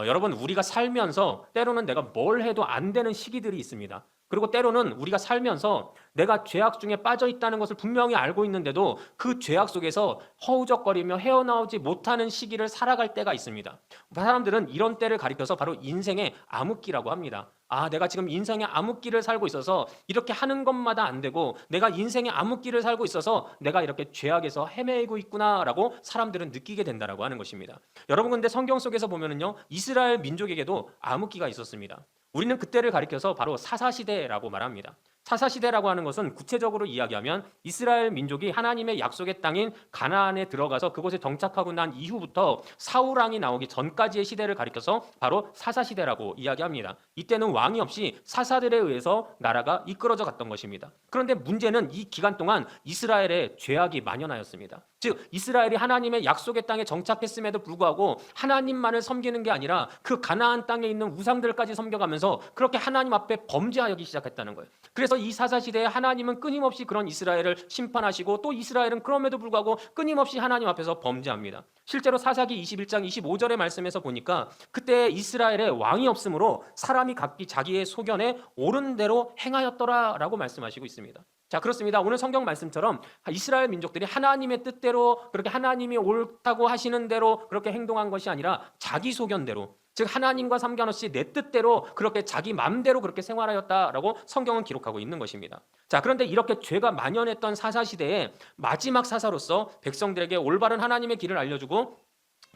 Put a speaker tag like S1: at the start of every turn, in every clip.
S1: 어, 여러분 우리가 살면서 때로는 내가 뭘 해도 안 되는 시기들이 있습니다. 그리고 때로는 우리가 살면서 내가 죄악 중에 빠져 있다는 것을 분명히 알고 있는데도 그 죄악 속에서 허우적거리며 헤어나오지 못하는 시기를 살아갈 때가 있습니다. 사람들은 이런 때를 가리켜서 바로 인생의 암흑기라고 합니다. 아, 내가 지금 인생의 암흑기를 살고 있어서 이렇게 하는 것마다 안 되고 내가 인생의 암흑기를 살고 있어서 내가 이렇게 죄악에서 헤매고 있구나라고 사람들은 느끼게 된다라고 하는 것입니다. 여러분 근데 성경 속에서 보면은요. 이스라엘 민족에게도 암흑기가 있었습니다. 우리는 그때를 가리켜서 바로 사사시대라고 말합니다. 사사시대라고 하는 것은 구체적으로 이야기하면 이스라엘 민족이 하나님의 약속의 땅인 가나안에 들어가서 그곳에 정착하고 난 이후부터 사우랑이 나오기 전까지의 시대를 가리켜서 바로 사사시대라고 이야기합니다. 이때는 왕이 없이 사사들에 의해서 나라가 이끌어져 갔던 것입니다. 그런데 문제는 이 기간 동안 이스라엘에 죄악이 만연하였습니다. 즉 이스라엘이 하나님의 약속의 땅에 정착했음에도 불구하고 하나님만을 섬기는 게 아니라 그 가나안 땅에 있는 우상들까지 섬겨가면서 그렇게 하나님 앞에 범죄하기 시작했다는 거예요. 그래서 이 사사 시대에 하나님은 끊임없이 그런 이스라엘을 심판하시고 또 이스라엘은 그럼에도 불구하고 끊임없이 하나님 앞에서 범죄합니다. 실제로 사사기 21장 25절의 말씀에서 보니까 그때 이스라엘에 왕이 없으므로 사람이 각기 자기의 소견에 옳은 대로 행하였더라라고 말씀하시고 있습니다. 자, 그렇습니다. 오늘 성경 말씀처럼 이스라엘 민족들이 하나님의 뜻대로 그렇게 하나님이 옳다고 하시는 대로 그렇게 행동한 것이 아니라 자기 소견대로 즉 하나님과 상관없이 내 뜻대로 그렇게 자기 마음대로 그렇게 생활하였다라고 성경은 기록하고 있는 것입니다. 자, 그런데 이렇게 죄가 만연했던 사사 시대에 마지막 사사로서 백성들에게 올바른 하나님의 길을 알려주고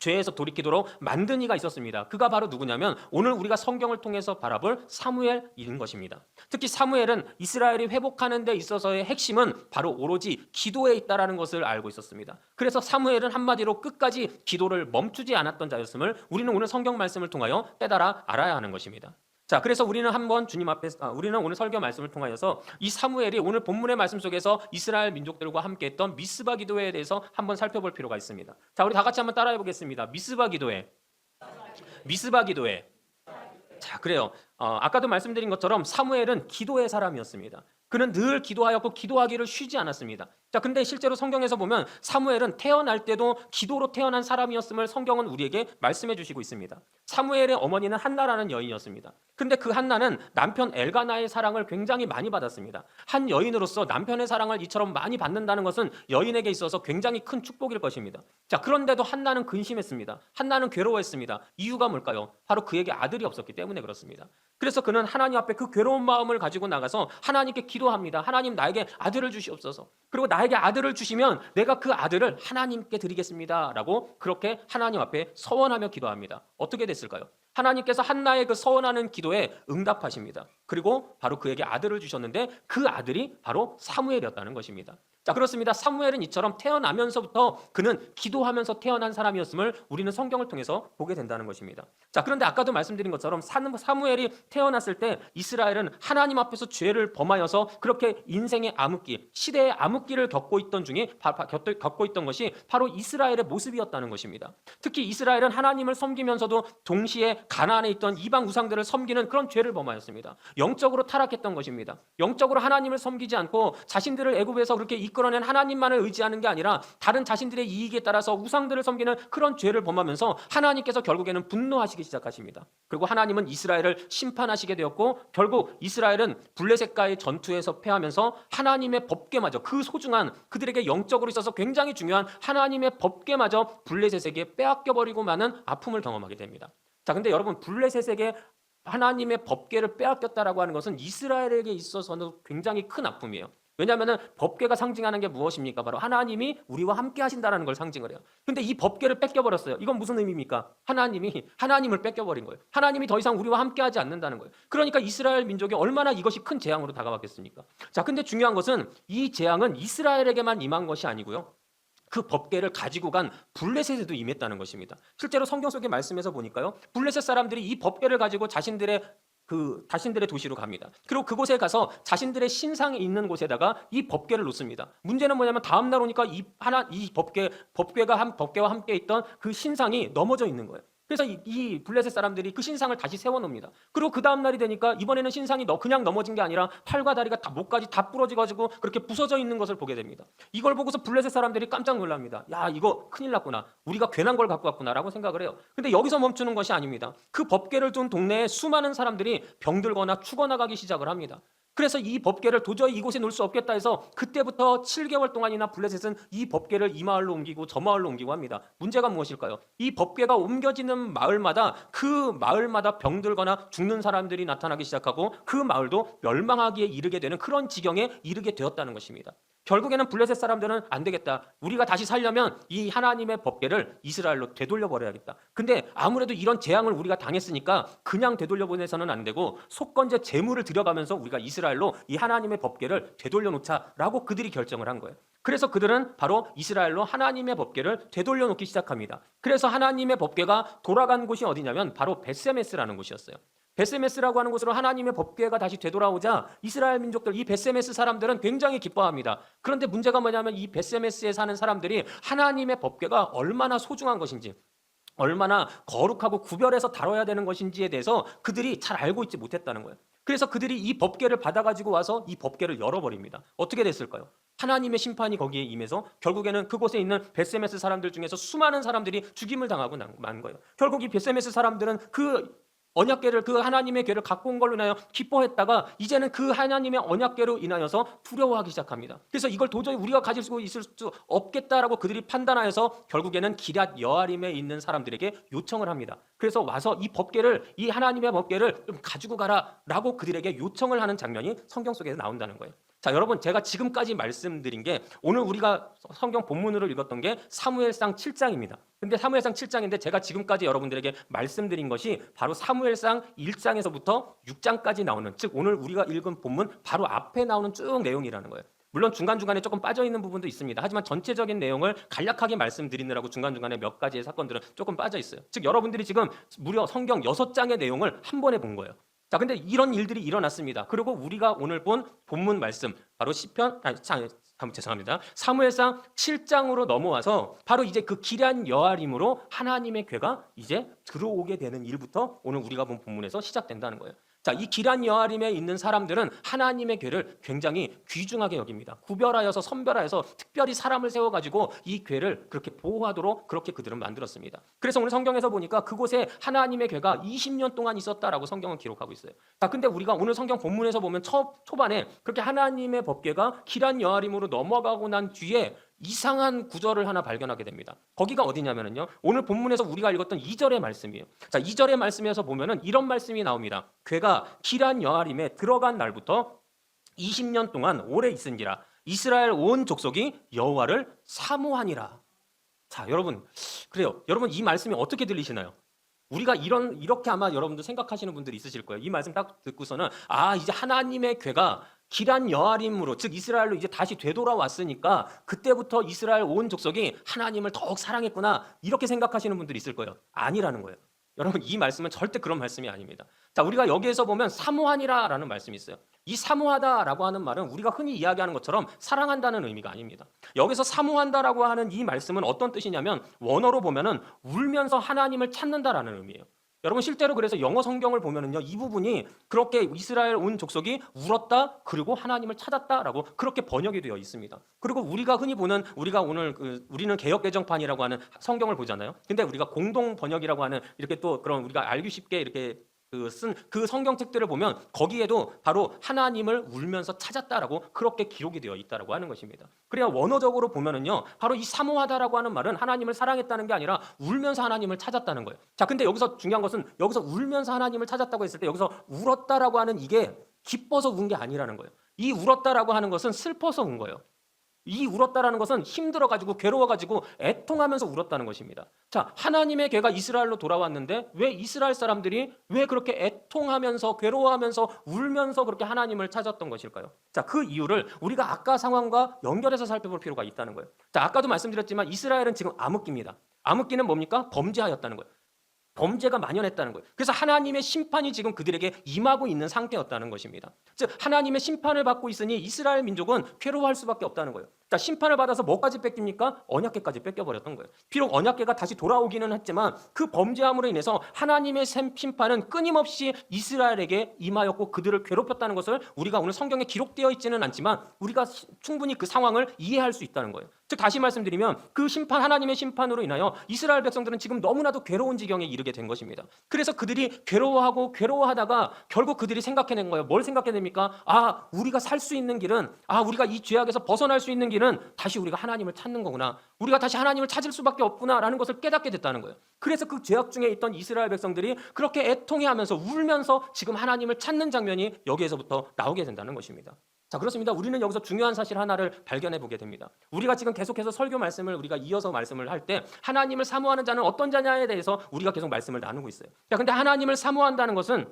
S1: 죄에서 돌이키도록 만든 이가 있었습니다. 그가 바로 누구냐면 오늘 우리가 성경을 통해서 바라볼 사무엘인 것입니다. 특히 사무엘은 이스라엘이 회복하는 데 있어서의 핵심은 바로 오로지 기도에 있다라는 것을 알고 있었습니다. 그래서 사무엘은 한마디로 끝까지 기도를 멈추지 않았던 자였음을 우리는 오늘 성경 말씀을 통하여 깨달아 알아야 하는 것입니다. 자, 그래서 우리는 한번 주님 앞에 아, 우리는 오늘 설교 말씀을 통하여서 이 사무엘이 오늘 본문의 말씀 속에서 이스라엘 민족들과 함께 했던 미스바 기도에 대해서 한번 살펴볼 필요가 있습니다. 자, 우리 다 같이 한번 따라해 보겠습니다. 미스바 기도회. 미스바 기도회. 자, 그래요. 어, 아까도 말씀드린 것처럼 사무엘은 기도의 사람이었습니다. 그는 늘 기도하였고 기도하기를 쉬지 않았습니다. 자, 근데 실제로 성경에서 보면 사무엘은 태어날 때도 기도로 태어난 사람이었음을 성경은 우리에게 말씀해 주시고 있습니다. 사무엘의 어머니는 한나라는 여인이었습니다. 근데 그 한나는 남편 엘가나의 사랑을 굉장히 많이 받았습니다. 한 여인으로서 남편의 사랑을 이처럼 많이 받는다는 것은 여인에게 있어서 굉장히 큰 축복일 것입니다. 자, 그런데도 한나는 근심했습니다. 한나는 괴로워했습니다. 이유가 뭘까요? 바로 그에게 아들이 없었기 때문에 그렇습니다. 그래서 그는 하나님 앞에 그 괴로운 마음을 가지고 나가서 하나님께 기도합니다. 하나님 나에게 아들을 주시옵소서. 그리고 나에게 아들을 주시면 내가 그 아들을 하나님께 드리겠습니다라고 그렇게 하나님 앞에 서원하며 기도합니다. 어떻게 됐을까요? 하나님께서 한나의 그 서원하는 기도에 응답하십니다. 그리고 바로 그에게 아들을 주셨는데 그 아들이 바로 사무엘이었다는 것입니다. 자, 그렇습니다. 사무엘은 이처럼 태어나면서부터 그는 기도하면서 태어난 사람이었음을 우리는 성경을 통해서 보게 된다는 것입니다. 자, 그런데 아까도 말씀드린 것처럼 사무엘이 태어났을 때 이스라엘은 하나님 앞에서 죄를 범하여서 그렇게 인생의 암흑기, 시대의 암흑기를 겪고 있던 중에 겪고 있던 것이 바로 이스라엘의 모습이었다는 것입니다. 특히 이스라엘은 하나님을 섬기면서도 동시에 가나안에 있던 이방 우상들을 섬기는 그런 죄를 범하였습니다. 영적으로 타락했던 것입니다. 영적으로 하나님을 섬기지 않고 자신들을 애굽에서 그렇게 이끌어낸 하나님만을 의지하는 게 아니라 다른 자신들의 이익에 따라서 우상들을 섬기는 그런 죄를 범하면서 하나님께서 결국에는 분노하시기 시작하십니다. 그리고 하나님은 이스라엘을 심판하시게 되었고 결국 이스라엘은 블레셋과의 전투에서 패하면서 하나님의 법궤마저 그 소중한 그들에게 영적으로 있어서 굉장히 중요한 하나님의 법궤마저 블레셋에게 빼앗겨 버리고 마는 아픔을 경험하게 됩니다. 자, 근데 여러분 블레셋에게 하나님의 법궤를 빼앗겼다라고 하는 것은 이스라엘에게 있어서는 굉장히 큰 아픔이에요. 왜냐하면 법궤가 상징하는 게 무엇입니까? 바로 하나님이 우리와 함께 하신다라는 걸 상징을 해요. 근데 이 법궤를 뺏겨버렸어요. 이건 무슨 의미입니까? 하나님이 하나님을 뺏겨버린 거예요. 하나님이 더 이상 우리와 함께 하지 않는다는 거예요. 그러니까 이스라엘 민족이 얼마나 이것이 큰 재앙으로 다가왔겠습니까? 자, 근데 중요한 것은 이 재앙은 이스라엘에게만 임한 것이 아니고요. 그 법계를 가지고 간 블레셋에도 임했다는 것입니다. 실제로 성경 속의 말씀에서 보니까요. 블레셋 사람들이 이 법계를 가지고 자신들의 그 자신들의 도시로 갑니다. 그리고 그곳에 가서 자신들의 신상이 있는 곳에다가 이 법궤를 놓습니다. 문제는 뭐냐면 다음 날 오니까 이 하나 이 법궤 법궤가 한 법궤와 함께 있던 그 신상이 넘어져 있는 거예요. 그래서 이, 이 블레셋 사람들이 그 신상을 다시 세워놓습니다. 그리고 그 다음 날이 되니까 이번에는 신상이 너 그냥 넘어진 게 아니라 팔과 다리가 다 목까지 다 부러져가지고 그렇게 부서져 있는 것을 보게 됩니다. 이걸 보고서 블레셋 사람들이 깜짝 놀랍니다. 야 이거 큰일 났구나. 우리가 괜한 걸 갖고 왔구나라고 생각을 해요. 근데 여기서 멈추는 것이 아닙니다. 그 법계를 둔 동네에 수많은 사람들이 병들거나 죽어나가기 시작을 합니다. 그래서 이 법계를 도저히 이곳에 놓을 수 없겠다 해서 그때부터 7개월 동안이나 블레셋은 이 법계를 이 마을로 옮기고 저 마을로 옮기고 합니다. 문제가 무엇일까요? 이 법계가 옮겨지는 마을마다 그 마을마다 병들거나 죽는 사람들이 나타나기 시작하고 그 마을도 멸망하기에 이르게 되는 그런 지경에 이르게 되었다는 것입니다. 결국에는 블레셋 사람들은 안 되겠다. 우리가 다시 살려면 이 하나님의 법계를 이스라엘로 되돌려 버려야겠다. 근데 아무래도 이런 재앙을 우리가 당했으니까 그냥 되돌려 보내서는 안 되고 속건제 재물을 들여가면서 우리가 이스라엘로 이 하나님의 법계를 되돌려 놓자라고 그들이 결정을 한 거예요. 그래서 그들은 바로 이스라엘로 하나님의 법계를 되돌려 놓기 시작합니다. 그래서 하나님의 법계가 돌아간 곳이 어디냐면 바로 베세메스라는 곳이었어요. 베세메스라고 하는 곳으로 하나님의 법궤가 다시 되돌아오자 이스라엘 민족들 이 베세메스 사람들은 굉장히 기뻐합니다. 그런데 문제가 뭐냐면 이 베세메스에 사는 사람들이 하나님의 법궤가 얼마나 소중한 것인지 얼마나 거룩하고 구별해서 다뤄야 되는 것인지에 대해서 그들이 잘 알고 있지 못했다는 거예요. 그래서 그들이 이 법궤를 받아가지고 와서 이 법궤를 열어버립니다. 어떻게 됐을까요? 하나님의 심판이 거기에 임해서 결국에는 그곳에 있는 베세메스 사람들 중에서 수많은 사람들이 죽임을 당하고 난- 만 거예요. 결국 이 베세메스 사람들은 그 언약궤를 그 하나님의 궤를 갖고 온 걸로 인하여 기뻐했다가 이제는 그 하나님의 언약궤로 인하여서 두려워하기 시작합니다. 그래서 이걸 도저히 우리가 가질 수 있을 수 없겠다라고 그들이 판단하여서 결국에는 기랏 여아림에 있는 사람들에게 요청을 합니다. 그래서 와서 이 법궤를 이 하나님의 법궤를 좀 가지고 가라라고 그들에게 요청을 하는 장면이 성경 속에서 나온다는 거예요. 자, 여러분 제가 지금까지 말씀드린 게 오늘 우리가 성경 본문으로 읽었던 게 사무엘상 7장입니다. 근데 사무엘상 7장인데 제가 지금까지 여러분들에게 말씀드린 것이 바로 사무엘상 1장에서부터 6장까지 나오는 즉 오늘 우리가 읽은 본문 바로 앞에 나오는 쭉 내용이라는 거예요. 물론 중간중간에 조금 빠져 있는 부분도 있습니다. 하지만 전체적인 내용을 간략하게 말씀드리느라고 중간중간에 몇 가지의 사건들은 조금 빠져 있어요. 즉 여러분들이 지금 무려 성경 6장의 내용을 한 번에 본 거예요. 자, 근데 이런 일들이 일어났습니다. 그리고 우리가 오늘 본 본문 말씀 바로 시편 아니 참, 참, 죄송합니다. 사무엘상 7장으로 넘어와서 바로 이제 그 기란 여아림으로 하나님의 괴가 이제 들어오게 되는 일부터 오늘 우리가 본 본문에서 시작된다는 거예요. 자, 이 기란 여아림에 있는 사람들은 하나님의 괴를 굉장히 귀중하게 여깁니다. 구별하여서 선별하여서 특별히 사람을 세워 가지고 이 괴를 그렇게 보호하도록 그렇게 그들은 만들었습니다. 그래서 오늘 성경에서 보니까 그곳에 하나님의 괴가 20년 동안 있었다라고 성경은 기록하고 있어요. 자, 근데 우리가 오늘 성경 본문에서 보면 초, 초반에 그렇게 하나님의 법궤가 기란 여아림으로 넘어가고 난 뒤에 이상한 구절을 하나 발견하게 됩니다. 거기가 어디냐면요. 오늘 본문에서 우리가 읽었던 2절의 말씀이에요. 자, 2절의 말씀에서 보면은 이런 말씀이 나옵니다. 괴가 기란 여아림에 들어간 날부터 20년 동안 오래 있은지라 이스라엘 온 족속이 여호와를 사모하니라. 자, 여러분. 그래요. 여러분 이 말씀이 어떻게 들리시나요? 우리가 이런 이렇게 아마 여러분들 생각하시는 분들이 있으실 거예요. 이 말씀 딱 듣고서는 아, 이제 하나님의 괴가 기란 여아림으로 즉 이스라엘로 이제 다시 되돌아왔으니까 그때부터 이스라엘 온 족속이 하나님을 더욱 사랑했구나 이렇게 생각하시는 분들이 있을 거예요. 아니라는 거예요. 여러분 이 말씀은 절대 그런 말씀이 아닙니다. 자 우리가 여기에서 보면 사모하니라라는 말씀이 있어요. 이 사모하다라고 하는 말은 우리가 흔히 이야기하는 것처럼 사랑한다는 의미가 아닙니다. 여기서 사모한다라고 하는 이 말씀은 어떤 뜻이냐면 원어로 보면은 울면서 하나님을 찾는다라는 의미예요. 여러분 실제로 그래서 영어 성경을 보면은요 이 부분이 그렇게 이스라엘 온 족속이 울었다 그리고 하나님을 찾았다라고 그렇게 번역이 되어 있습니다. 그리고 우리가 흔히 보는 우리가 오늘 그 우리는 개역 개정판이라고 하는 성경을 보잖아요. 근데 우리가 공동 번역이라고 하는 이렇게 또 그런 우리가 알기 쉽게 이렇게 그 쓴 그 성경책들을 보면 거기에도 바로 하나님을 울면서 찾았다라고 그렇게 기록이 되어 있다라고 하는 것입니다. 그래야 원어적으로 보면은요, 바로 이 사모하다라고 하는 말은 하나님을 사랑했다는 게 아니라 울면서 하나님을 찾았다는 거예요. 자, 근데 여기서 중요한 것은 여기서 울면서 하나님을 찾았다고 했을 때 여기서 울었다라고 하는 이게 기뻐서 운 게 아니라는 거예요. 이 울었다라고 하는 것은 슬퍼서 운 거예요. 이 울었다라는 것은 힘들어 가지고 괴로워 가지고 애통하면서 울었다는 것입니다. 자, 하나님의 개가 이스라엘로 돌아왔는데 왜 이스라엘 사람들이 왜 그렇게 애통하면서 괴로워하면서 울면서 그렇게 하나님을 찾았던 것일까요? 자, 그 이유를 우리가 아까 상황과 연결해서 살펴볼 필요가 있다는 거예요. 자, 아까도 말씀드렸지만 이스라엘은 지금 암흑기입니다. 암흑기는 뭡니까? 범죄하였다는 거예요. 범죄가 만연했다는 거예요. 그래서 하나님의 심판이 지금 그들에게 임하고 있는 상태였다는 것입니다. 즉 하나님의 심판을 받고 있으니 이스라엘 민족은 괴로워할 수밖에 없다는 거예요. 자, 자, 심판을 받아서 뭐까지 뺏깁니까? 언약계까지 뺏겨버렸던 거예요. 비록 언약계가 다시 돌아오기는 했지만 그 범죄함으로 인해서 하나님의 샘- 심판은 끊임없이 이스라엘에게 임하였고 그들을 괴롭혔다는 것을 우리가 오늘 성경에 기록되어 있지는 않지만 우리가 시- 충분히 그 상황을 이해할 수 있다는 거예요. 즉 다시 말씀드리면 그 심판 하나님의 심판으로 인하여 이스라엘 백성들은 지금 너무나도 괴로운 지경에 이르게 된 것입니다. 그래서 그들이 괴로워하고 괴로워하다가 결국 그들이 생각해낸 거예요. 뭘 생각해냅니까? 아, 우리가 살 수 있는 길은 아, 우리가 이 죄악에서 벗어날 수 있는 길은 다시 우리가 하나님을 찾는 거구나. 우리가 다시 하나님을 찾을 수밖에 없구나라는 것을 깨닫게 됐다는 거예요. 그래서 그 죄악 중에 있던 이스라엘 백성들이 그렇게 애통해하면서 울면서 지금 하나님을 찾는 장면이 여기에서부터 나오게 된다는 것입니다. 자, 그렇습니다. 우리는 여기서 중요한 사실 하나를 발견해 보게 됩니다. 우리가 지금 계속해서 설교 말씀을 우리가 이어서 말씀을 할 때 하나님을 사모하는 자는 어떤 자냐에 대해서 우리가 계속 말씀을 나누고 있어요. 자, 근데 하나님을 사모한다는 것은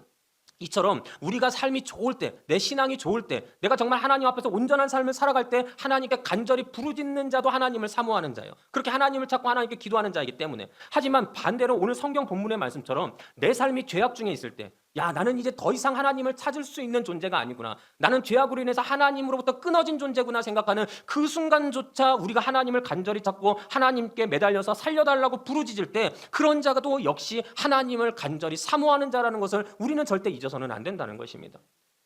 S1: 이처럼 우리가 삶이 좋을 때, 내 신앙이 좋을 때, 내가 정말 하나님 앞에서 온전한 삶을 살아갈 때 하나님께 간절히 부르짖는 자도 하나님을 사모하는 자예요. 그렇게 하나님을 찾고 하나님께 기도하는 자이기 때문에. 하지만 반대로 오늘 성경 본문의 말씀처럼 내 삶이 죄악 중에 있을 때, 야, 나는 이제 더 이상 하나님을 찾을 수 있는 존재가 아니구나. 나는 죄악으로 인해서 하나님으로부터 끊어진 존재구나 생각하는 그 순간조차 우리가 하나님을 간절히 찾고 하나님께 매달려서 살려달라고 부르짖을 때 그런 자가도 역시 하나님을 간절히 사모하는 자라는 것을 우리는 절대 잊어서는 안 된다는 것입니다.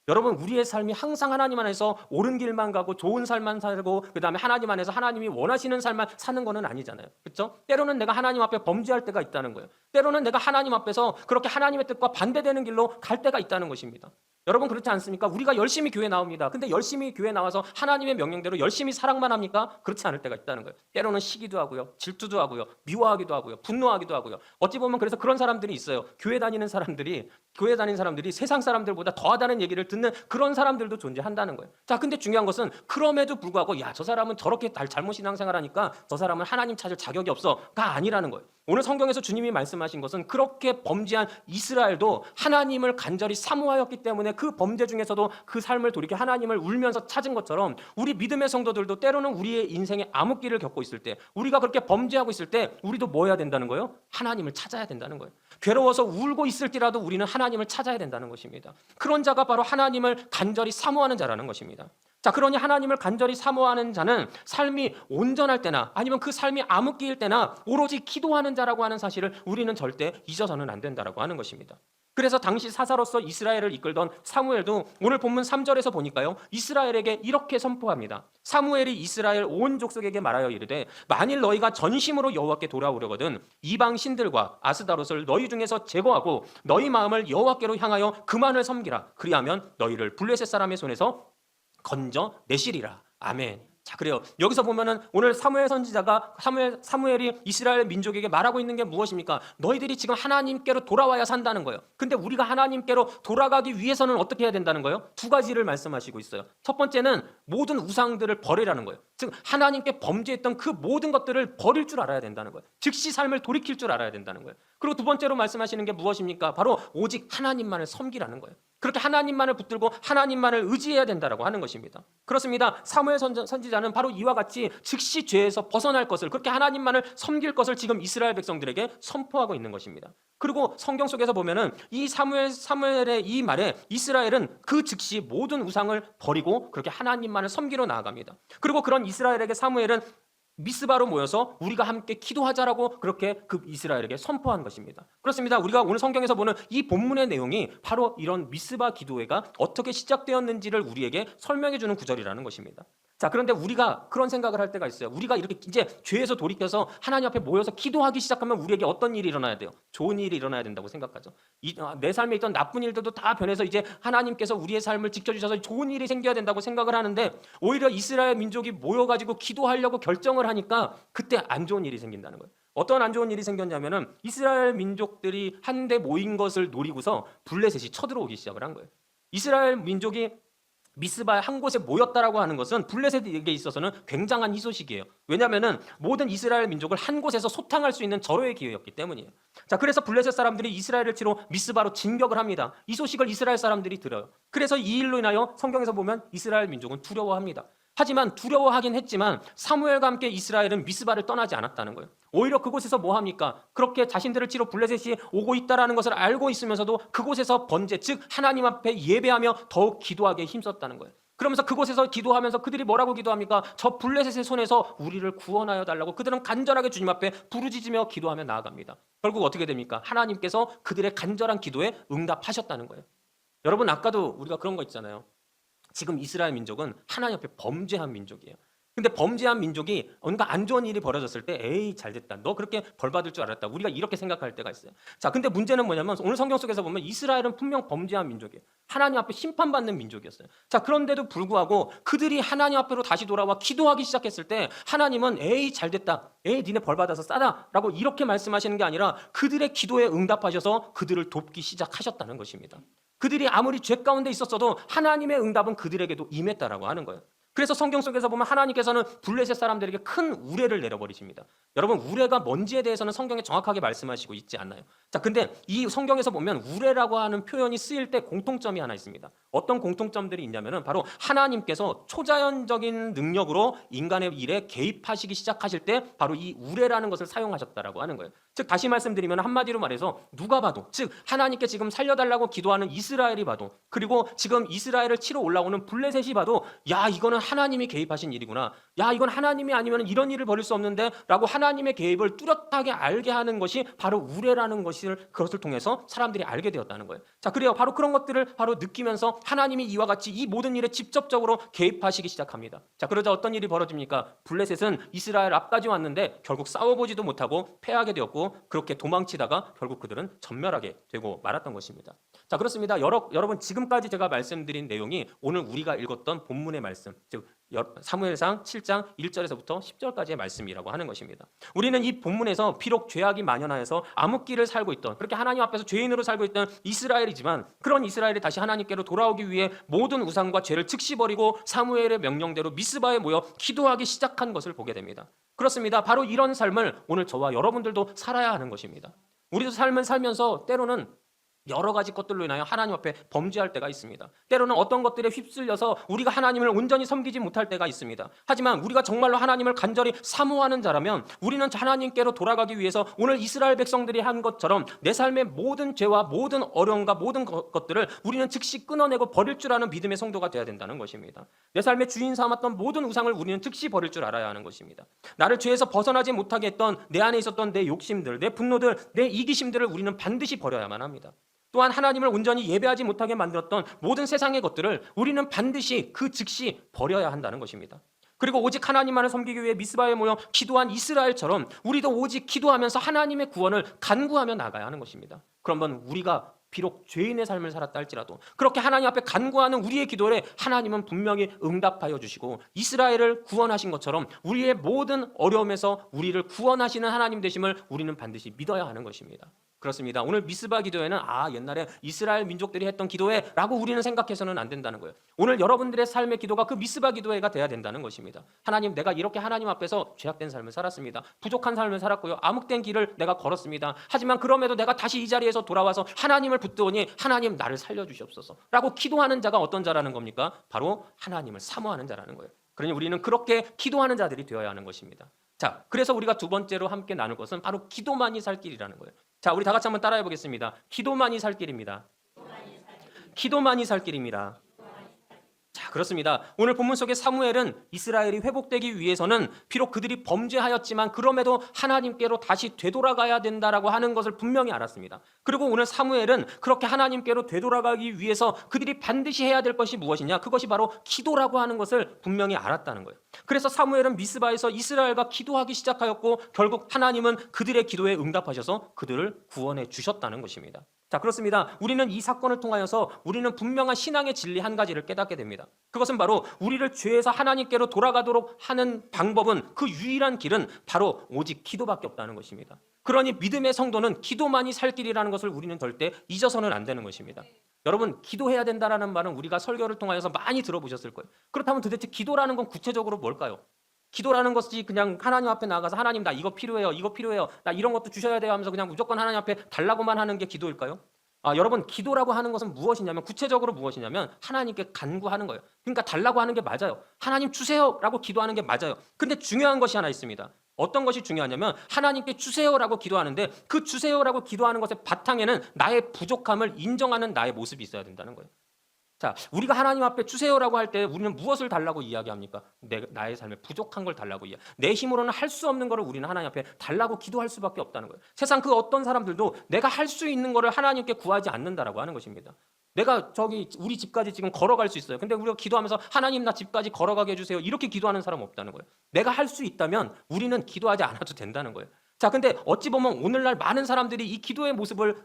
S1: 여러분 우리의 삶이 항상 하나님 안에서 옳은 길만 가고 좋은 삶만 살고 그다음에 하나님 안에서 하나님이 원하시는 삶만 사는 거는 아니잖아요. 그렇죠? 때로는 내가 하나님 앞에 범죄할 때가 있다는 거예요. 때로는 내가 하나님 앞에서 그렇게 하나님의 뜻과 반대되는 길로 갈 때가 있다는 것입니다. 여러분 그렇지 않습니까? 우리가 열심히 교회 나옵니다. 근데 열심히 교회 나와서 하나님의 명령대로 열심히 사랑만 합니까? 그렇지 않을 때가 있다는 거예요. 때로는 시기도 하고요. 질투도 하고요. 미워하기도 하고요. 분노하기도 하고요. 어찌 보면 그래서 그런 사람들이 있어요. 교회 다니는 사람들이 교회 다니는 사람들이 세상 사람들보다 더하다는 얘기를 듣는 그런 사람들도 존재한다는 거예요. 자, 근데 중요한 것은 그럼에도 불구하고 야, 저 사람은 저렇게 달- 잘못 신앙생활 하니까 저 사람은 하나님 찾을 자격이 없어가 아니라는 거예요. 오늘 성경에서 주님이 말씀하신 것은 그렇게 범죄한 이스라엘도 하나님을 간절히 사모하였기 때문에 그 범죄 중에서도 그 삶을 돌이켜 하나님을 울면서 찾은 것처럼 우리 믿음의 성도들도 때로는 우리의 인생의 암흑기를 겪고 있을 때 우리가 그렇게 범죄하고 있을 때 우리도 뭐 해야 된다는 거예요? 하나님을 찾아야 된다는 거예요. 괴로워서 울고 있을지라도 우리는 하나님을 찾아야 된다는 것입니다. 그런 자가 바로 하나님을 간절히 사모하는 자라는 것입니다. 자, 그러니 하나님을 간절히 사모하는 자는 삶이 온전할 때나 아니면 그 삶이 암흑기일 때나 오로지 기도하는 자라고 하는 사실을 우리는 절대 잊어서는 안 된다라고 하는 것입니다. 그래서 당시 사사로서 이스라엘을 이끌던 사무엘도 오늘 본문 3절에서 보니까요. 이스라엘에게 이렇게 선포합니다. 사무엘이 이스라엘 온 족속에게 말하여 이르되 만일 너희가 전심으로 여호와께 돌아오려거든 이방 신들과 아스다롯을 너희 중에서 제거하고 너희 마음을 여호와께로 향하여 그만을 섬기라. 그리하면 너희를 블레셋 사람의 손에서 건져 내시리라. 아멘. 자, 그래요. 여기서 보면은 오늘 사무엘 선지자가 사무엘, 사무엘이 이스라엘 민족에게 말하고 있는 게 무엇입니까? 너희들이 지금 하나님께로 돌아와야 산다는 거예요. 근데 우리가 하나님께로 돌아가기 위해서는 어떻게 해야 된다는 거예요? 두 가지를 말씀하시고 있어요. 첫 번째는 모든 우상들을 버리라는 거예요. 즉, 하나님께 범죄했던 그 모든 것들을 버릴 줄 알아야 된다는 거예요. 즉시 삶을 돌이킬 줄 알아야 된다는 거예요. 그리고 두 번째로 말씀하시는 게 무엇입니까? 바로 오직 하나님만을 섬기라는 거예요. 그렇게 하나님만을 붙들고 하나님만을 의지해야 된다라고 하는 것입니다. 그렇습니다. 사무엘 선지자는 바로 이와 같이 즉시 죄에서 벗어날 것을 그렇게 하나님만을 섬길 것을 지금 이스라엘 백성들에게 선포하고 있는 것입니다. 그리고 성경 속에서 보면은 이 사무엘 사무엘의 이 말에 이스라엘은 그 즉시 모든 우상을 버리고 그렇게 하나님만을 섬기러 나아갑니다. 그리고 그런 이스라엘에게 사무엘은 미스바로 모여서 우리가 함께 기도하자라고 그렇게 그 이스라엘에게 선포한 것입니다. 그렇습니다. 우리가 오늘 성경에서 보는 이 본문의 내용이 바로 이런 미스바 기도회가 어떻게 시작되었는지를 우리에게 설명해 주는 구절이라는 것입니다. 자, 그런데 우리가 그런 생각을 할 때가 있어요. 우리가 이렇게 이제 죄에서 돌이켜서 하나님 앞에 모여서 기도하기 시작하면 우리에게 어떤 일이 일어나야 돼요? 좋은 일이 일어나야 된다고 생각하죠. 이, 아, 내 삶에 있던 나쁜 일들도 다 변해서 이제 하나님께서 우리의 삶을 지켜주셔서 좋은 일이 생겨야 된다고 생각을 하는데 오히려 이스라엘 민족이 모여가지고 기도하려고 결정을 하니까 그때 안 좋은 일이 생긴다는 거예요. 어떤 안 좋은 일이 생겼냐면은 이스라엘 민족들이 한데 모인 것을 노리고서 블레셋이 쳐들어오기 시작을 한 거예요. 이스라엘 민족이 미스바 한 곳에 모였다라고 하는 것은 블레셋에게 있어서는 굉장한 희소식이에요. 왜냐하면은 모든 이스라엘 민족을 한 곳에서 소탕할 수 있는 절호의 기회였기 때문이에요. 자, 그래서 블레셋 사람들이 이스라엘을 치러 미스바로 진격을 합니다. 이 소식을 이스라엘 사람들이 들어요. 그래서 이 일로 인하여 성경에서 보면 이스라엘 민족은 두려워합니다. 하지만 두려워하긴 했지만 사무엘과 함께 이스라엘은 미스바를 떠나지 않았다는 거예요. 오히려 그곳에서 뭐 합니까? 그렇게 자신들을 치러 블레셋이 오고 있다라는 것을 알고 있으면서도 그곳에서 번제 즉 하나님 앞에 예배하며 더욱 기도하게 힘썼다는 거예요. 그러면서 그곳에서 기도하면서 그들이 뭐라고 기도합니까? 저 블레셋의 손에서 우리를 구원하여 달라고 그들은 간절하게 주님 앞에 부르짖으며 기도하며 나아갑니다. 결국 어떻게 됩니까? 하나님께서 그들의 간절한 기도에 응답하셨다는 거예요. 여러분 아까도 우리가 그런 거 있잖아요. 지금 이스라엘 민족은 하나님 앞에 범죄한 민족이에요. 근데 범죄한 민족이 뭔가 안 좋은 일이 벌어졌을 때 에이 잘 됐다. 너 그렇게 벌 받을 줄 알았다. 우리가 이렇게 생각할 때가 있어요. 자, 근데 문제는 뭐냐면 오늘 성경 속에서 보면 이스라엘은 분명 범죄한 민족이에요. 하나님 앞에 심판받는 민족이었어요. 자, 그런데도 불구하고 그들이 하나님 앞으로 다시 돌아와 기도하기 시작했을 때 하나님은 에이 잘 됐다. 에이 니네 벌 받아서 싸다라고 이렇게 말씀하시는 게 아니라 그들의 기도에 응답하셔서 그들을 돕기 시작하셨다는 것입니다. 그들이 아무리 죄 가운데 있었어도 하나님의 응답은 그들에게도 임했다라고 하는 거예요. 그래서 성경 속에서 보면 하나님께서는 블레셋 사람들에게 큰 우레를 내려버리십니다. 여러분 우레가 뭔지에 대해서는 성경에 정확하게 말씀하시고 있지 않나요? 자, 근데 이 성경에서 보면 우레라고 하는 표현이 쓰일 때 공통점이 하나 있습니다. 어떤 공통점들이 있냐면은 바로 하나님께서 초자연적인 능력으로 인간의 일에 개입하시기 시작하실 때 바로 이 우레라는 것을 사용하셨다라고 하는 거예요. 즉 다시 말씀드리면 한마디로 말해서 누가 봐도 즉 하나님께 지금 살려달라고 기도하는 이스라엘이 봐도 그리고 지금 이스라엘을 치러 올라오는 블레셋이 봐도 야 이거는 하나님이 개입하신 일이구나. 야 이건 하나님이 아니면 이런 일을 벌일 수 없는데라고 하나님의 개입을 뚜렷하게 알게 하는 것이 바로 우레라는 것을 그것을 통해서 사람들이 알게 되었다는 거예요. 자 그래요. 바로 그런 것들을 바로 느끼면서 하나님이 이와 같이 이 모든 일에 직접적으로 개입하시기 시작합니다. 자 그러자 어떤 일이 벌어집니까? 블레셋은 이스라엘 앞까지 왔는데 결국 싸워보지도 못하고 패하게 되었고 그렇게 도망치다가 결국 그들은 전멸하게 되고 말았던 것입니다. 자 그렇습니다. 여러, 여러분 지금까지 제가 말씀드린 내용이 오늘 우리가 읽었던 본문의 말씀 즉 여- 사무엘상 7장 1절에서부터 10절까지의 말씀이라고 하는 것입니다. 우리는 이 본문에서 비록 죄악이 만연하여서 암흑기를 살고 있던 그렇게 하나님 앞에서 죄인으로 살고 있던 이스라엘이지만 그런 이스라엘이 다시 하나님께로 돌아오기 위해 모든 우상과 죄를 즉시 버리고 사무엘의 명령대로 미스바에 모여 기도하기 시작한 것을 보게 됩니다. 그렇습니다. 바로 이런 삶을 오늘 저와 여러분들도 살아야 하는 것입니다. 우리도 삶을 살면서 때로는 여러 가지 것들로 인하여 하나님 앞에 범죄할 때가 있습니다. 때로는 어떤 것들에 휩쓸려서 우리가 하나님을 온전히 섬기지 못할 때가 있습니다. 하지만 우리가 정말로 하나님을 간절히 사모하는 자라면 우리는 하나님께로 돌아가기 위해서 오늘 이스라엘 백성들이 한 것처럼 내 삶의 모든 죄와 모든 어려움과 모든 것- 것들을 우리는 즉시 끊어내고 버릴 줄 아는 믿음의 성도가 되어야 된다는 것입니다. 내 삶의 주인 삼았던 모든 우상을 우리는 즉시 버릴 줄 알아야 하는 것입니다. 나를 죄에서 벗어나지 못하게 했던 내 안에 있었던 내 욕심들, 내 분노들, 내 이기심들을 우리는 반드시 버려야만 합니다. 또한 하나님을 온전히 예배하지 못하게 만들었던 모든 세상의 것들을 우리는 반드시 그 즉시 버려야 한다는 것입니다. 그리고 오직 하나님만을 섬기기 위해 미스바에 모여 기도한 이스라엘처럼 우리도 오직 기도하면서 하나님의 구원을 간구하며 나가야 하는 것입니다. 그러면 우리가 비록 죄인의 삶을 살았다 할지라도 그렇게 하나님 앞에 간구하는 우리의 기도에 하나님은 분명히 응답하여 주시고 이스라엘을 구원하신 것처럼 우리의 모든 어려움에서 우리를 구원하시는 하나님 되심을 우리는 반드시 믿어야 하는 것입니다. 그렇습니다. 오늘 미스바 기도회는 아 옛날에 이스라엘 민족들이 했던 기도회라고 우리는 생각해서는 안 된다는 거예요. 오늘 여러분들의 삶의 기도가 그 미스바 기도회가 돼야 된다는 것입니다. 하나님 내가 이렇게 하나님 앞에서 죄악된 삶을 살았습니다. 부족한 삶을 살았고요. 암흑된 길을 내가 걸었습니다. 하지만 그럼에도 내가 다시 이 자리에서 돌아와서 하나님을 붙드오니 하나님 나를 살려주시옵소서라고 기도하는 자가 어떤 자라는 겁니까? 바로 하나님을 사모하는 자라는 거예요. 그러니 우리는 그렇게 기도하는 자들이 되어야 하는 것입니다. 자, 그래서 우리가 두 번째로 함께 나눌 것은 바로 기도만이 살 길이라는 거예요. 자, 우리 다 같이 한번 따라해 보겠습니다. 기도만이 살 길입니다. 기도만이 살 길입니다. 자, 그렇습니다. 오늘 본문 속의 사무엘은 이스라엘이 회복되기 위해서는 비록 그들이 범죄하였지만 그럼에도 하나님께로 다시 되돌아가야 된다라고 하는 것을 분명히 알았습니다. 그리고 오늘 사무엘은 그렇게 하나님께로 되돌아가기 위해서 그들이 반드시 해야 될 것이 무엇이냐? 그것이 바로 기도라고 하는 것을 분명히 알았다는 거예요. 그래서 사무엘은 미스바에서 이스라엘과 기도하기 시작하였고 결국 하나님은 그들의 기도에 응답하셔서 그들을 구원해 주셨다는 것입니다. 자, 그렇습니다. 우리는 이 사건을 통하여서 우리는 분명한 신앙의 진리 한 가지를 깨닫게 됩니다. 그것은 바로 우리를 죄에서 하나님께로 돌아가도록 하는 방법은 그 유일한 길은 바로 오직 기도밖에 없다는 것입니다. 그러니 믿음의 성도는 기도만이 살 길이라는 것을 우리는 절대 잊어서는 안 되는 것입니다. 여러분, 기도해야 된다라는 말은 우리가 설교를 통하여서 많이 들어보셨을 거예요. 그렇다면 도대체 기도라는 건 구체적으로 뭘까요? 기도라는 것이 그냥 하나님 앞에 나가서 하나님 나 이거 필요해요. 이거 필요해요. 나 이런 것도 주셔야 돼요 하면서 그냥 무조건 하나님 앞에 달라고만 하는 게 기도일까요? 아, 여러분 기도라고 하는 것은 무엇이냐면 구체적으로 무엇이냐면 하나님께 간구하는 거예요. 그러니까 달라고 하는 게 맞아요. 하나님 주세요라고 기도하는 게 맞아요. 근데 중요한 것이 하나 있습니다. 어떤 것이 중요하냐면 하나님께 주세요라고 기도하는데 그 주세요라고 기도하는 것의 바탕에는 나의 부족함을 인정하는 나의 모습이 있어야 된다는 거예요. 자, 우리가 하나님 앞에 주세요라고 할 때 우리는 무엇을 달라고 이야기합니까? 내, 나의 삶에 부족한 걸 달라고 이야기. 내 힘으로는 할 수 없는 거를 우리는 하나님 앞에 달라고 기도할 수밖에 없다는 거예요. 세상 그 어떤 사람들도 내가 할 수 있는 거를 하나님께 구하지 않는다라고 하는 것입니다. 내가 저기 우리 집까지 지금 걸어갈 수 있어요. 근데 우리가 기도하면서 하나님 나 집까지 걸어가게 해주세요. 이렇게 기도하는 사람 없다는 거예요. 내가 할 수 있다면 우리는 기도하지 않아도 된다는 거예요. 자, 근데 어찌 보면 오늘날 많은 사람들이 이 기도의 모습을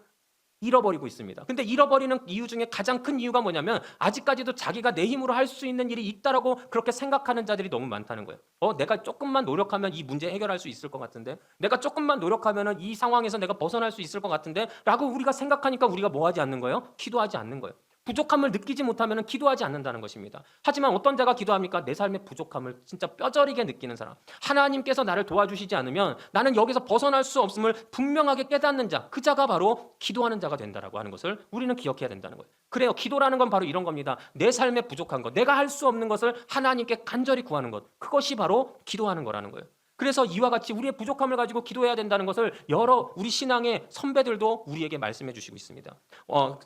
S1: 잃어버리고 있습니다. 근데 잃어버리는 이유 중에 가장 큰 이유가 뭐냐면 아직까지도 자기가 내 힘으로 할 수 있는 일이 있다라고 그렇게 생각하는 자들이 너무 많다는 거예요. 어, 내가 조금만 노력하면 이 문제 해결할 수 있을 것 같은데, 내가 조금만 노력하면 이 상황에서 내가 벗어날 수 있을 것 같은데라고 우리가 생각하니까 우리가 뭐 하지 않는 거예요? 기도하지 않는 거예요. 부족함을 느끼지 못하면 기도하지 않는다는 것입니다. 하지만 어떤 자가 기도합니까? 내 삶의 부족함을 진짜 뼈저리게 느끼는 사람. 하나님께서 나를 도와주시지 않으면 나는 여기서 벗어날 수 없음을 분명하게 깨닫는 자. 그 자가 바로 기도하는 자가 된다라고 하는 것을 우리는 기억해야 된다는 거예요. 그래요. 기도라는 건 바로 이런 겁니다. 내 삶에 부족한 것, 내가 할 수 없는 것을 하나님께 간절히 구하는 것. 그것이 바로 기도하는 거라는 거예요. 그래서 이와 같이 우리의 부족함을 가지고 기도해야 된다는 것을 여러 우리 신앙의 선배들도 우리에게 말씀해 주시고 있습니다. 어, 어,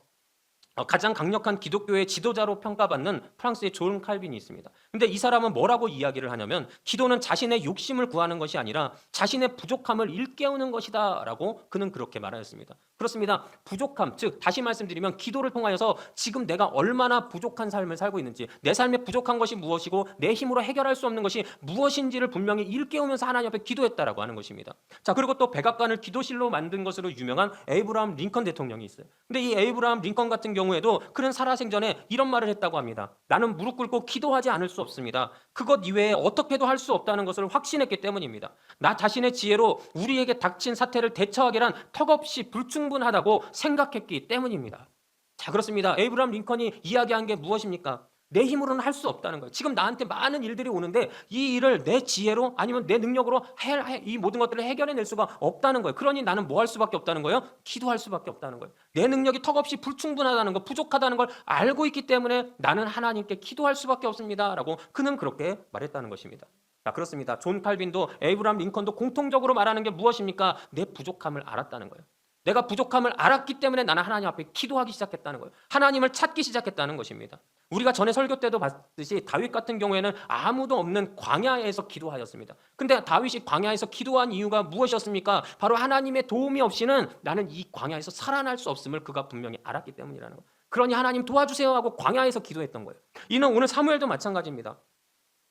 S1: 가장 강력한 기독교의 지도자로 평가받는 프랑스의 존 칼빈이 있습니다. 근데 이 사람은 뭐라고 이야기를 하냐면 기도는 자신의 욕심을 구하는 것이 아니라 자신의 부족함을 일깨우는 것이다라고 그는 그렇게 말하였습니다. 그렇습니다. 부족함, 즉 다시 말씀드리면 기도를 통하여서 지금 내가 얼마나 부족한 삶을 살고 있는지, 내 삶에 부족한 것이 무엇이고 내 힘으로 해결할 수 없는 것이 무엇인지를 분명히 일깨우면서 하나님 앞에 기도했다라고 하는 것입니다. 자, 그리고 또 백악관을 기도실로 만든 것으로 유명한 에이브라함 링컨 대통령이 있어요. 근데 이 에이브라함 링컨 같은 경우 에도 그는 살아생전에 이런 말을 했다고 합니다. 나는 무릎 꿇고 기도하지 않을 수 없습니다. 그것 이외에 어떻게도 할 수 없다는 것을 확신했기 때문입니다. 나 자신의 지혜로 우리에게 닥친 사태를 대처하기란 턱없이 불충분하다고 생각했기 때문입니다. 자, 그렇습니다. 에이브람 링컨이 이야기한 게 무엇입니까? 내 힘으로는 할 수 없다는 거예요. 지금 나한테 많은 일들이 오는데 이 일을 내 지혜로 아니면 내 능력으로 해, 해- 이 모든 것들을 해결해낼 수가 없다는 거예요. 그러니 나는 뭐 할 수밖에 없다는 거예요? 기도할 수밖에 없다는 거예요. 내 능력이 턱없이 불충분하다는 거, 부족하다는 걸 알고 있기 때문에 나는 하나님께 기도할 수밖에 없습니다라고 그는 그렇게 말했다는 것입니다. 자, 그렇습니다. 존 칼빈도 에이브람 링컨도 공통적으로 말하는 게 무엇입니까? 내 부족함을 알았다는 거예요. 내가 부족함을 알았기 때문에 나는 하나님 앞에 기도하기 시작했다는 거예요. 하나님을 찾기 시작했다는 것입니다. 우리가 전에 설교 때도 봤듯이 다윗 같은 경우에는 아무도 없는 광야에서 기도하였습니다. 근데 다윗이 광야에서 기도한 이유가 무엇이었습니까? 바로 하나님의 도움이 없이는 나는 이 광야에서 살아날 수 없음을 그가 분명히 알았기 때문이라는 거예요. 그러니 하나님 도와주세요 하고 광야에서 기도했던 거예요. 이는 오늘 사무엘도 마찬가지입니다.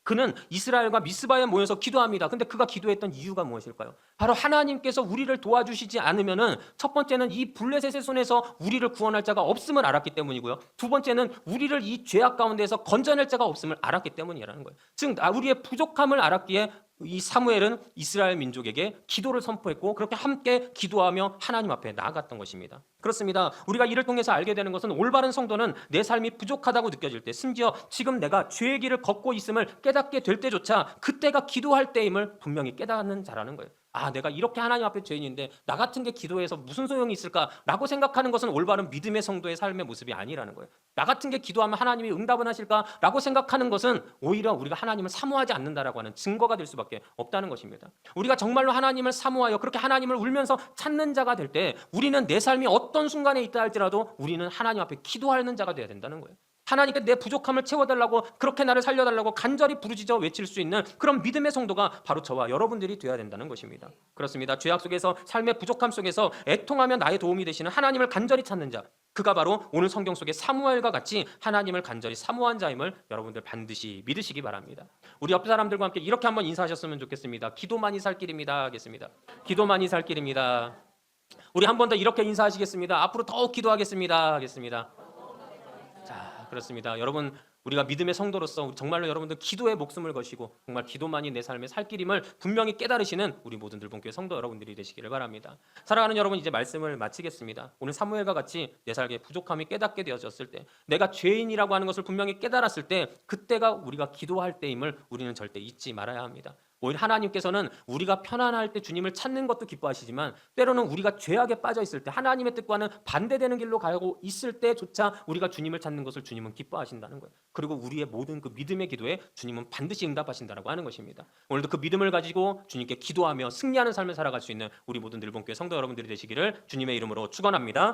S1: 그는 이스라엘과 미스바에 모여서 기도합니다. 근데 그가 기도했던 이유가 무엇일까요? 바로 하나님께서 우리를 도와주시지 않으면은 첫 번째는 이 블레셋의 손에서 우리를 구원할 자가 없음을 알았기 때문이고요. 두 번째는 우리를 이 죄악 가운데서 건져낼 자가 없음을 알았기 때문이라는 거예요. 즉 나- 우리의 부족함을 알았기에 이 사무엘은 이스라엘 민족에게 기도를 선포했고 그렇게 함께 기도하며 하나님 앞에 나아갔던 것입니다. 그렇습니다. 우리가 이를 통해서 알게 되는 것은 올바른 성도는 내 삶이 부족하다고 느껴질 때 심지어 지금 내가 죄의 길을 걷고 있음을 깨닫게 될 때조차 그때가 기도할 때임을 분명히 깨닫는 자라는 거예요. 아, 내가 이렇게 하나님 앞에 죄인인데 나 같은 게 기도해서 무슨 소용이 있을까라고 생각하는 것은 올바른 믿음의 성도의 삶의 모습이 아니라는 거예요. 나 같은 게 기도하면 하나님이 응답은 하실까라고 생각하는 것은 오히려 우리가 하나님을 사모하지 않는다라고 하는 증거가 될 수밖에 없다는 것입니다. 우리가 정말로 하나님을 사모하여 그렇게 하나님을 울면서 찾는 자가 될 때 우리는 내 삶이 어떤 순간에 있다 할지라도 우리는 하나님 앞에 기도하는 자가 되어야 된다는 거예요. 하나님께 내 부족함을 채워달라고 그렇게 나를 살려달라고 간절히 부르짖어 외칠 수 있는 그런 믿음의 성도가 바로 저와 여러분들이 되어야 된다는 것입니다. 그렇습니다. 죄악 속에서 삶의 부족함 속에서 애통하며 나의 도움이 되시는 하나님을 간절히 찾는 자. 그가 바로 오늘 성경 속의 사무엘과 같이 하나님을 간절히 사모한 자임을 여러분들 반드시 믿으시기 바랍니다. 우리 옆 사람들과 함께 이렇게 한번 인사하셨으면 좋겠습니다. 기도만이 살 길입니다. 하겠습니다. 기도만이 살 길입니다. 우리 한 번 더 이렇게 인사하시겠습니다. 앞으로 더욱 기도하겠습니다. 하겠습니다. 자, 그렇습니다. 여러분, 우리가 믿음의 성도로서 정말로 여러분들 기도에 목숨을 거시고 정말 기도만이 내 삶의 살 길임을 분명히 깨달으시는 우리 모든 들 본교회 성도 여러분들이 되시기를 바랍니다. 사랑하는 여러분, 이제 말씀을 마치겠습니다. 오늘 사무엘과 같이 내 삶의 부족함이 깨닫게 되어졌을 때, 내가 죄인이라고 하는 것을 분명히 깨달았을 때, 그때가 우리가 기도할 때임을 우리는 절대 잊지 말아야 합니다. 오히려 하나님께서는 우리가 편안할 때 주님을 찾는 것도 기뻐하시지만 때로는 우리가 죄악에 빠져 있을 때 하나님의 뜻과는 반대되는 길로 가고 있을 때조차 우리가 주님을 찾는 것을 주님은 기뻐하신다는 거예요. 그리고 우리의 모든 그 믿음의 기도에 주님은 반드시 응답하신다라고 하는 것입니다. 오늘도 그 믿음을 가지고 주님께 기도하며 승리하는 삶을 살아갈 수 있는 우리 모든 늘본교회 성도 여러분들이 되시기를 주님의 이름으로 축원합니다.